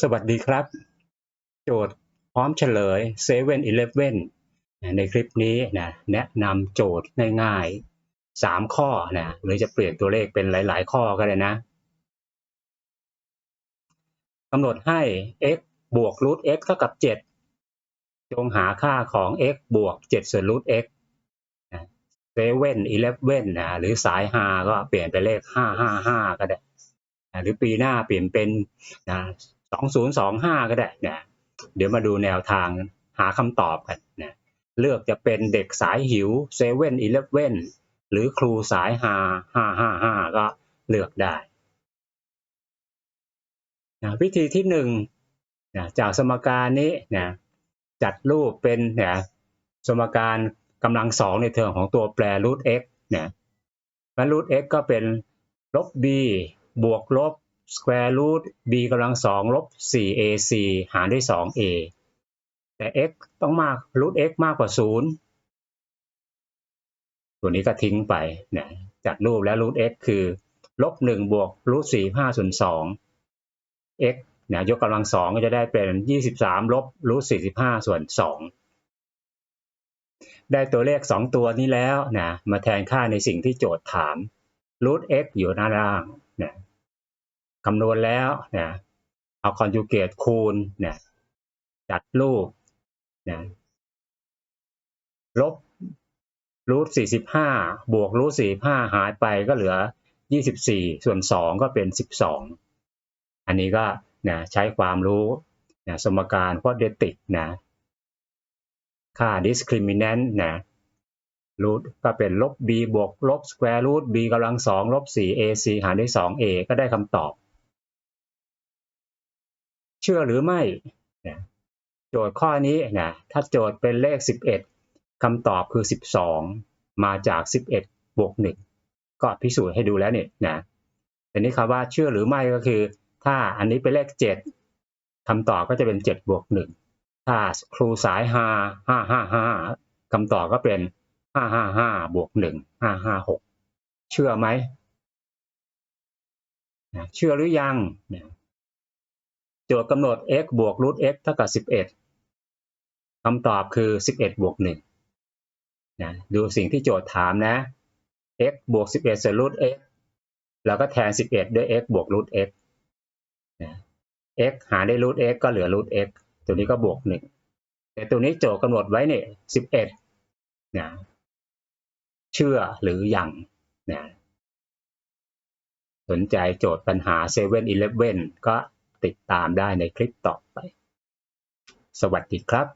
สวัสดีครับ โจทย์พร้อมเฉลย7 e เ e ่ e อในคลิปนี้นะแนะนำโจทย์ง่ายๆ 3 ข้อนะหรือจะเปลี่ยนตัวเลขเป็นหลาย ๆ ข้อก็ได้นะกำหนดให้ x บวกรูท x เท่ากับ 7 จงหาค่าของ x บวก 7 ส่วนรูท x เซเว่นอีเลฟเว่นนะหรือสายฮาก็เปลี่ยนเป็นเลข555ก็ได้หรือปีหน้าเปลี่ยนเป็นนะ 2025ก็ได้นะเดี๋ยวมาดูแนวทางหาคำตอบกันนะเลือกจะเป็นเด็กสายหิวเซเว่นอีเลฟเว่นหรือครูสายฮา555ก็เลือกได้นะวิธีที่หนึ่งนะจากสมการนี้นะจัดรูปเป็นนะสมการกำลังสองในเทอมของตัวแปรรูท x เนี่ยมันรูท x ก็เป็นลบ b บวกลบ square root b กำลังสองลบ 4ac หารด้วย 2a แต่ x ต้องมาก root x มากกว่า 0 ตัวนี้ก็ทิ้งไปเนี่ยจัดรูปแล้ว root x คือลบ1บวก root 4 5ส่วน2 x เนี่ยยกกำลังสองก็จะได้เป็น 23 ลบ root 45 ส่วน 2 ได้ตัวเลข 2 ตัวนี้แล้วนะมาแทนค่าในสิ่งที่โจทย์ถาม root x อยู่หน้าล่างนะ คำนวณแล้วเนะเอาคอนจูเกตคูณเนะจัดรูปเนะลบรูทสี่สิบห้าบวกรูทสี่ห้าหายไปก็เหลือยี่สิบสี่ส่วนสองก็เป็นสิบสองอันนี้ก็นะใช้ความรู้นะสมการควอเดติกนะค่า discriminant นะรูทก็เป็นลบ b บวกลบ square root b กำลังสองลบ 4ac หารด้วย 2a ก็ได้คำตอบ ชื่อหรือไม่นะโจทย์ข้อนี้นะถ้าโจทย์เป็นเลข 11คำตอบคือ 12 มาจาก 11 บวก 1 ก็พิสูจน์ให้ดูแล้วเนี่ยนะแต่นี้คำว่าเชื่อหรือไม่ก็คือ ถ้าอันนี้เป็นเลข 7คำตอบก็จะเป็น 7 บวก 1 ถ้าครูสาย5 555คำตอบก็เป็น555บวก1 556 เชื่อไหมเชื่อหรือยัง โจทย์กำหนด x บวกรูท x เท่ากับ 11คำตอบคือ 11 บวก1นะดูสิ่งที่โจทย์ถามนะ x บวก 11ส่วนรูท x แล้วก็แทน 11 ด้วย x บวกรูท x นะ x หารได้รูท x ก็เหลือรูท x ตัวนี้ก็บวก 1 แต่ตัวนี้โจทย์กำหนดไว้เนี่ย 11นะเชื่อหรือยังนะสนใจโจทย์ปัญหา7 e เ e ่ e ก็ ติดตามได้ในคลิปต่อไป สวัสดีครับ